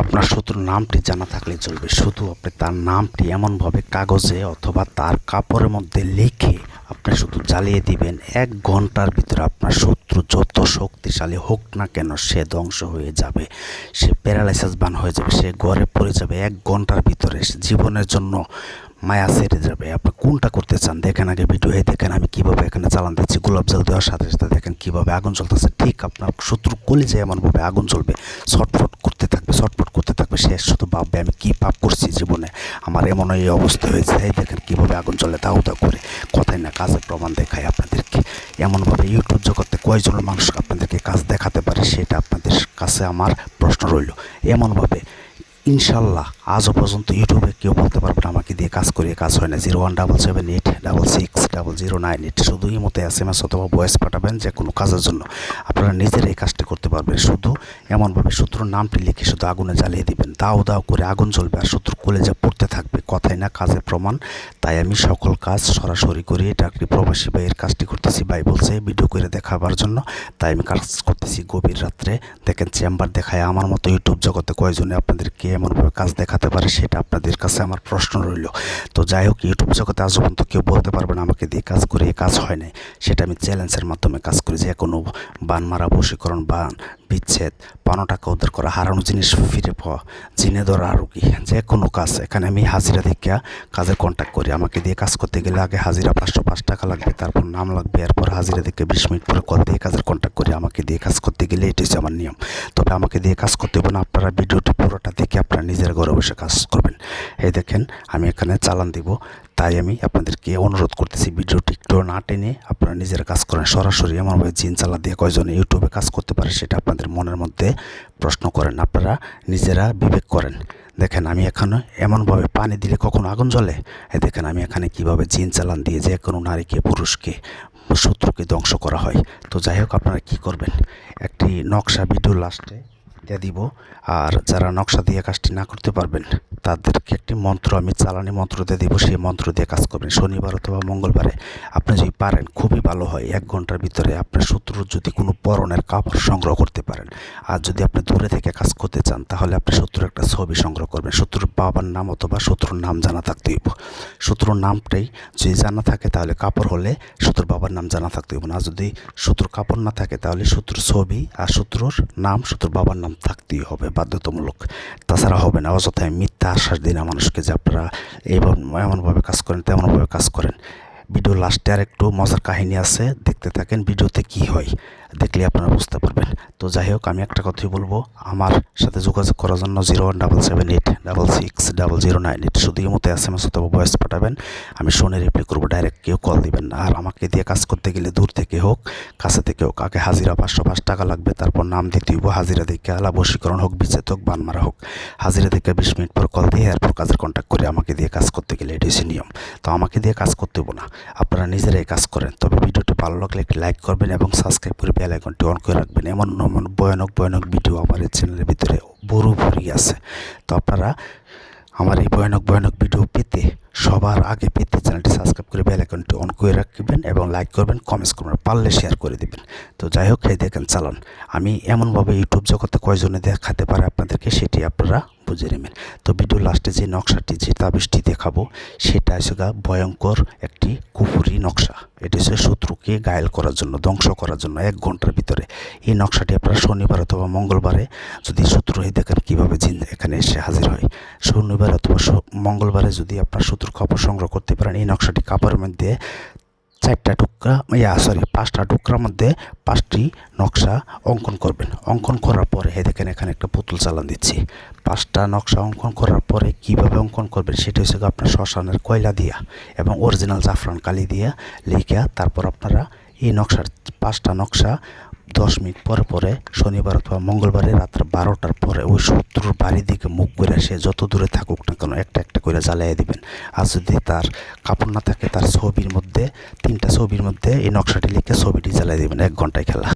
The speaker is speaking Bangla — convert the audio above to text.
আপনার শত্রুর নামটি জানা থাকলে চলবে। শুধু আপনি তার নামটি এমনভাবে কাগজে অথবা তার কাপড়ের মধ্যে লিখে আপনি শুধু জ্বালিয়ে দিবেন। এক ঘণ্টার ভিতরে আপনার শত্রু যত শক্তিশালী হোক না কেন সে ধ্বংস হয়ে যাবে। সে প্যারালাইসিস বান হয়ে যাবে, সে ঘরে পড়ে যাবে। এক ঘণ্টার ভিতরে জীবনের জন্য মায়া সেরে যাবে। আপনি কোনটা করতে চান? দেখেন আগে ভিডিও দেখেন আমি কীভাবে এখানে চালান দিচ্ছি। গোলাপ জল দেওয়ার সাথে সাথে দেখেন কীভাবে আগুন জ্বলতেছে। ঠিক আপনার শত্রু কলিজে এমনভাবে আগুন জ্বলবে। ছটফট করতে থাকবে, ছটফট করতে থাকবে। শেষ শুধু ভাববে আমি কী পাপ করছি জীবনে? আমার এমন এই অবস্থা হয়েছে। এই দেখেন কীভাবে আগুন জ্বলে, তাও তা করে। কথাই না, কাজের প্রমাণ দেখায় আপনাদেরকে। এমনভাবে ইউটিউব জগতে কয়জন মানুষ আপনাদেরকে কাজ দেখাতে পারে, সেটা আপনাদের কাছে আমার প্রশ্ন রইল। এমনভাবে ইনশাল্লাহ আজও পর্যন্ত ইউটিউবে কেউ বলতে পারবে না, আমাকে দিয়ে কাজ করিয়ে কাজ হয় না। Zero one double seven eight double six double zero nine eight. শুধু এই মতো এস এম এস অথবা ভয়েস পাঠাবেন যে কোনো কাজের জন্য। আপনারা নিজেরাই এই কাজটি করতে পারবেন। শুধু এমনভাবে শত্রুর নামটি লিখে শুধু আগুনে জ্বালিয়ে দিবেন। দাও দাও করে আগুন জ্বলবে আর শত্রুর কলেজে পড়তে থাকবে। কথাই না, কাজের প্রমাণ। তাই আমি সকল কাজ সরাসরি করি একটি প্রবাসী ভাইয়ের কাজটি করতেছি। ভাই বলছে, ভিডিও করে দেখাবার জন্য। তাই আমি কাজ করতেছি গভীর রাত্রে। দেখেন, চেম্বার দেখায় আমার মতো ইউটিউব জগতে কয়জনে আপনাদেরকে এমনভাবে কাজ দেখাতে পারে সেটা আপনাদের কাছে আমার প্রশ্ন রইল। তো যাই হোক, ইউটিউব জগতে আজ পর্যন্ত কেউ বলতে পারবে না আমাকে দিয়ে কাজ করে, কাজ হয় নাই। সেটা আমি চ্যালেঞ্জের মাধ্যমে কাজ করি যে কোনো বান মারা, বশীকরণ বান, বিচ্ছেদ পানো টাকা উদ্ধার করা, হারানো জিনিস ফিরে পাওয়া, জিনে ধরা আরও কি যে কোনো কাজ। এখানে আমি হাজিরা দেখে কাজের কন্ট্যাক্ট করি। আমাকে দিয়ে কাজ করতে গেলে আগে হাজিরা পাঁচশো, পাঁচ টাকা লাগবে, তারপর নাম লাগবে, এরপর হাজিরা দেখে বিশ মিনিট পরে কল দিয়ে কাজের কন্ট্যাক্ট করি। আমাকে দিয়ে কাজ করতে গেলে এটি হচ্ছে আমার নিয়ম। তবে আমাকে দিয়ে কাজ করতে হবে না। আপনারা ভিডিওটি পুরোটা ঘরে বসে কাজ করবেন। এই দেখেন, আমি এখানে চালান দিব। তাই আমি আপনাদেরকে অনুরোধ করতেছি ভিডিওটি একটু না টেনে আপনারা নিজের কাজ করেন। সরাসরি এমনভাবে জিন চালা দিয়ে কয়জন ইউটিউবে কাজ করতে পারে সেটা আপনাদের মনের মধ্যে প্রশ্ন করেন। আপনারা নিজেরা বিবেক করেন। দেখেন, আমি এখানে এমনভাবে পানি দিলে কখনো আগুন জ্বলে? দেখেন, আমি এখানে কীভাবে জিন চালান দিয়ে যে কোনো নারীকে, পুরুষকে, শত্রুকে ধ্বংস করা হয়। তো যাই হোক, আপনারা কী করবেন? একটি নকশা ভিডিও লাস্টে দিয়ে দিব। আর যারা নকশা দিয়ে কাজটি না করতে পারবেন, তাদেরকে একটি মন্ত্র, আমি চালানি মন্ত্র দিয়ে দিব, সেই মন্ত্র দিয়ে কাজ করবেন। শনিবার অথবা মঙ্গলবারে আপনি যদি পারেন, খুবই ভালো হয়। এক ঘণ্টার ভিতরে আপনার শত্রুর যদি কোনো পরনের কাপড় সংগ্রহ করতে পারেন। আর যদি আপনি দূরে থেকে কাজ করতে চান, তাহলে আপনি শত্রুর একটা ছবি সংগ্রহ করবেন। শত্রুর বাবার নাম অথবা শত্রুর নাম জানা থাকতে হইব। শত্রুর নামটাই যদি জানা থাকে, তাহলে কাপড় হলে শত্রুর বাবার নাম জানা থাকতে হইব না। যদি শত্রুর কাপড় না থাকে, তাহলে শত্রুর ছবি আর শত্রুর নাম, শত্রুর বাবার নাম থাকতেই হবে, বাধ্যতামূলক। তাছাড়া হবে না অযথায় মিথ্যা আশ্বাস দিন না মানুষকে যে আপনারা এইভাবে, এমনভাবে কাজ করেন, তেমনভাবে কাজ করেন। ভিডিও লাস্টে আর একটু মজার কাহিনী আছে, দেখতে থাকেন ভিডিওতে কি হয়। দেখলে আপনারা বুঝতে পারবেন। তো যাই হোক, আমি একটা কথাই বলব। আমার সাথে যোগাযোগ করার জন্য zero one double seven eight double six double zero nine eight. শুধু এই মতো এস এম এস অথবা ভয়েস পাঠাবেন। আমি শুনে রিপ্লাই করব ডাইরেক্ট কেউ কল দিবেন না। আর আমাকে দিয়ে কাজ করতে গেলে দূর থেকে হোক, কাছে থেকে হোক, আগে হাজিরা পাঁচশো পাঁচ টাকা লাগবে, তারপর নাম দিতে হইব, হাজিরা দেখে আলা বশীকরণ হোক, বিচ্ছেদ হোক, বানমারা হোক। হাজিরা দেখে বিশ মিনিট পর কল দিয়ে এরপর কাজের কন্ট্যাক্ট করে আমাকে দিয়ে কাজ করতে গেলে এটি নিয়ম। তো আমাকে দিয়ে কাজ করতে হব না। আপনারা নিজেরাই কাজ করেন। তবে ভিডিওটি ভালো লাগলে একটি লাইক করবেন এবং সাবস্ক্রাইব করে বেল আইকনটি অন করে রাখবেন। এমন এমন ভয়ানক ভয়ানক ভিডিও আমার এই চ্যানেলের ভিতরে বড় ভরি আছে। তো আপনারা আমার এই ভয়ানক ভয়ানক ভিডিও পেতে, সবার আগে পেতে চ্যানেলটি সাবস্ক্রাইব করে বেল আইকনটি অন করে রাখবেন এবং লাইক করবেন কমেন্টস করবেন, পারলে শেয়ার করে দিবেন। তো যাই হোক, এই দেখেন চালান। আমি এমনভাবে ইউটিউব জগতে কয়জনে দেখাতে পারে আপনাদেরকে, সেটি আপনারা বুঝে নেবেন। তো ভিডিও লাস্টে যে নকশাটি, যে তাবিজটি দেখাবো, সেটা হচ্ছে ভয়ঙ্কর একটি কুফুরি নকশা। এটি হচ্ছে শত্রুকে গায়েল করার জন্য, ধ্বংস করার জন্য এক ঘণ্টার ভিতরে। এই নকশাটি আপনারা শনিবার অথবা মঙ্গলবারে যদি শত্রু হয়ে দেখেন কীভাবে জিন এখানে এসে হাজির হয়? শনিবার অথবা মঙ্গলবারে যদি আপনার শত্রুর কাপড় সংগ্রহ করতে পারেন, এই নকশাটি কাপড়ের মধ্যে চারটা টুকরা, ইয়া সরি পাঁচটা টুকরার মধ্যে পাঁচটি নকশা অঙ্কন করবেন। অঙ্কন করার পরে হে দেখেন এখানে একটা পুতুল চালান দিচ্ছি। পাঁচটা নকশা অঙ্কন করার পরে কীভাবে অঙ্কন করবেন, সেটা হচ্ছে আপনার শ্মশানের কয়লা দিয়া এবং অরিজিনাল জাফরান কালি দিয়া লিখিয়া তারপর আপনারা এই নকশার পাঁচটা নকশা দশ মিনিট পরে পরে শনিবার অথবা মঙ্গলবারে রাত্র বারোটার পরে ওই শত্রুর বাড়ি দিকে মুখ করে সে যত দূরে থাকুক না কেন একটা একটা করে জ্বালিয়ে দিবেন। আর যদি তার কাপড় না থাকে, তার ছবির মধ্যে, তিনটা ছবির মধ্যে এই নকশাটি লিখে ছবিটি জ্বালিয়ে দিবেন, এক ঘন্টায় খেলা।